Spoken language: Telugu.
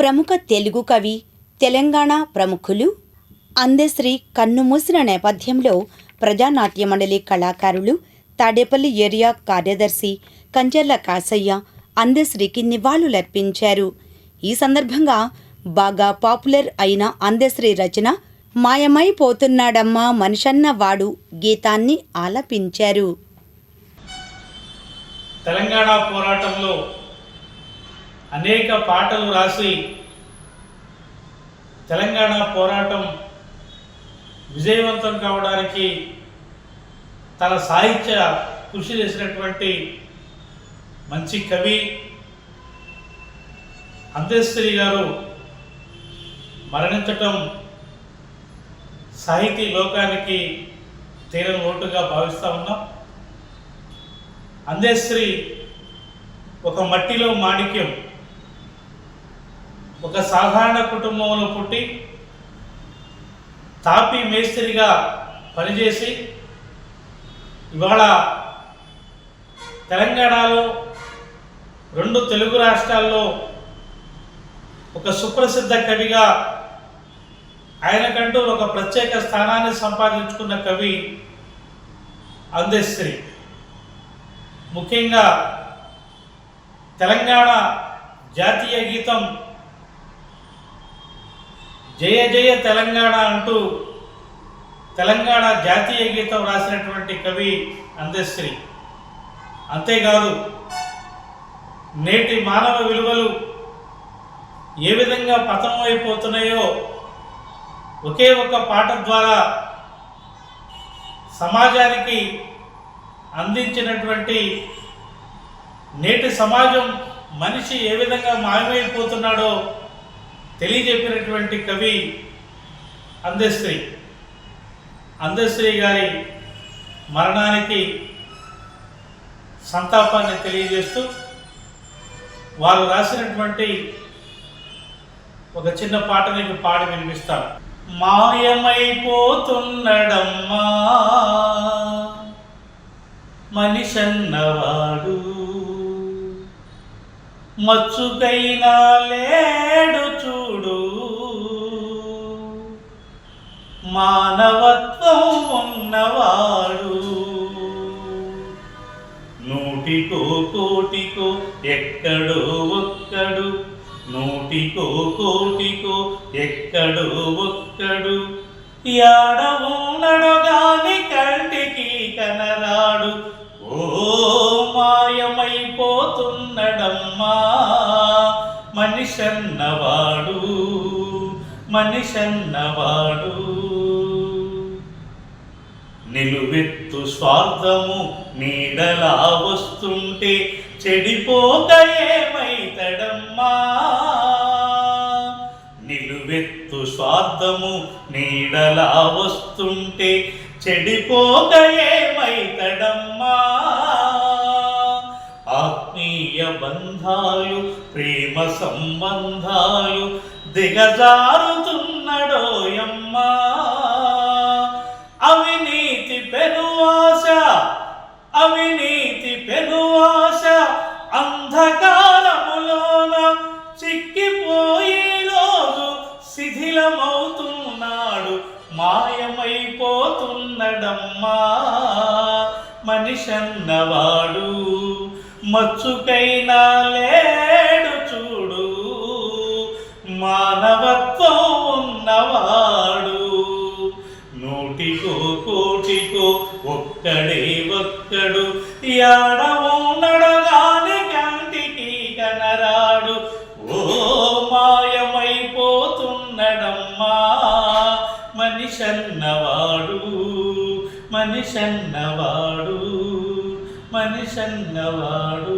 ప్రముఖ తెలుగు కవి తెలంగాణ ప్రముఖులు అందశ్రీ కన్నుమూసిన నేపథ్యంలో ప్రజానాట్య మండలి కళాకారులు తాడేపల్లి ఏరియా కార్యదర్శి కంచర్ల కాసయ్య అందశ్రీకి నివాళులర్పించారు. ఈ సందర్భంగా బాగా పాపులర్ అయిన అందశ్రీ రచన మాయమైపోతున్నాడమ్మా మనిషన్న వాడు గీతాన్ని ఆలపించారు. తెలంగాణ పోరాటంలో అనేక పాటలు రాసి తెలంగాణ పోరాటం విజయవంతం కావడానికి తన సాహిత్య కృషి చేసినటువంటి మంచి కవి అందేశ్వరి గారు మరణించటం సాహితీ లోకానికి తీరం లోటుగా భావిస్తూ ఉన్నాం. అందేశ్వరి ఒక మట్టిలో మాణిక్యం. ఒక సాధారణ కుటుంబంలో పుట్టి తాపి మేస్త్రిగా పనిచేసి ఇవాళ తెలంగాణలో రెండు తెలుగు రాష్ట్రాల్లో ఒక సుప్రసిద్ధ కవిగా ఆయనకంటూ ఒక ప్రత్యేక స్థానాన్ని సంపాదించుకున్న కవి అందశ్రీ. ముఖ్యంగా తెలంగాణ జాతీయ గీతం జయ జయ తెలంగాణ అంటూ తెలంగాణ జాతీయ గీతం రాసినటువంటి కవి అందశ్రీ అంతేకాదు నేటి మానవ విలువలు ఏ విధంగా పతనమైపోతున్నాయో ఒకే ఒక పాట ద్వారా సమాజానికి అందించినటువంటి నేటి సమాజం మనిషి ఏ విధంగా మాయమైపోతున్నాడో తెలియజెప్పినటువంటి కవి అందశ్రీ అందశ్రీ గారి మరణానికి సంతాపాన్ని తెలియజేస్తూ వారు రాసినటువంటి ఒక చిన్న పాట నీకు పాడి వినిపిస్తాను మాయమైపోతున్నడమ్మా మనిషన్నవాడు మచ్చుకైనా లేడు చూడు. మానవత్వం ఉన్నవాడు. నూటికో కోటికో ఎక్కడో ఒక్కడు. నూటికో కోటికో ఎక్కడో ఒక్కడు. యాడ ఉన్నడు కంటికి కనరాడు. మనిషన్నవాడు మనిషన్నవాడు. నిలువెత్తు స్వార్థము నీడలా వస్తుంటే చెడిపోక ఏమైతడమ్మా నిలువెత్తు స్వార్థము నీడలా వస్తుంటే చెడిపోక ఏమైతడమ్మా ఆత్మీయ బంధాలు ప్రేమ సంబంధాలు దిగజారుతున్నడోయమ్మా అవినీతి పెనువాస అవినీతి పెనువాస అంధకారములోన చిక్కిపోయే రోజు శిథిలమవుతున్నాడు మాయమైపోతున్నడమ్మా. మనిషన్నవాడు మచ్చుకైనా లేడు చూడు. మానవత్వం ఉన్నవాడు. నూటికో కోటికో ఒక్కడే ఒక్కడు. యాడ ఉన్నడగాని కంటికి కనరాడు. ఓ మాయమైపోతున్నడమ్మా. మనిషన్నవాడు మనిషన్నవాడు. మనిషన్నవాడు.